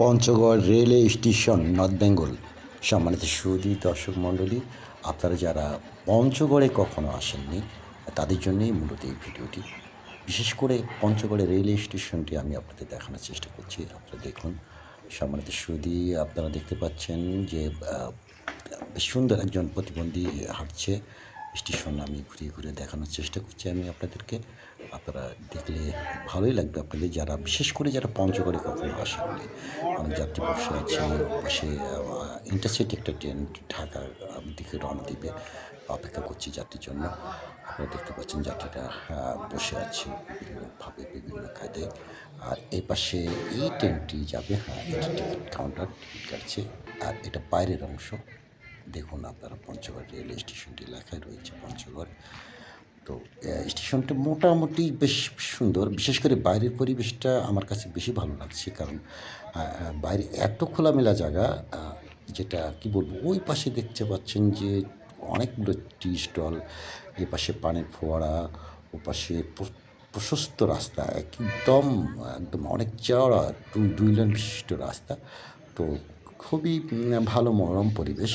Panchagarh railway station, north Bengal. সম্মানিত সুদী দর্শক মণ্ডলী, আপনারা যারা পঞ্চগড়ে কখনো আসেননি, তাদের জন্যই মূলত এই ভিডিওটি। বিশেষ করে পঞ্চগড়ের রেলওয়ে স্টেশনটি আমি আপনাদের দেখানোর চেষ্টা করছি, আপনারা দেখুন। সম্মানিত সুদী আপনারা দেখতে পাচ্ছেন যে সুন্দর একজন প্রতিবন্ধী হাঁটছে। স্টেশন আমি ঘুরিয়ে ঘুরে দেখানোর চেষ্টা করছি আমি আপনাদেরকে। আপনারা দেখলে ভালোই লাগবে আপনাদের, যারা বিশেষ করে যারা পঞ্চগড়ে কখনো আসেননি। অনেক যাত্রী বসে আছে পাশে ইন্টারসিটি একটা ট্রেন ঢাকার দিকে রওনা দিবে, অপেক্ষা করছি যাত্রীর জন্য। আপনারা দেখতে পাচ্ছেন যাত্রীরা বসে আছে বিভিন্নভাবে, বিভিন্ন কায়দায়। আর এই পাশে এই ট্রেনটি যাবে হ্যাঁ এটা টিকিট কাউন্টার টিকিট কাটছে। আর এটা বাইরের অংশ। দেখুন, আপনারা পঞ্চগড় রেল স্টেশনটি লেখায় রয়েছে পঞ্চগড়। তো স্টেশনটা মোটামুটি বেশ সুন্দর। বিশেষ করে বাইরের পরিবেশটা আমার কাছে বেশি ভালো লাগছে, কারণ বাইরে এত খোলামেলা জায়গা যেটা কি বলব, ওই পাশে দেখতে পাচ্ছেন যে অনেকগুলো টি স্টল, এ পাশে পানির ফোয়ারা, ও পাশে প্রশস্ত রাস্তা, একদম একদম অনেক চওড়া দুই দুই লেন বিশিষ্ট রাস্তা। তো, খুবই ভালো মনোরম পরিবেশ।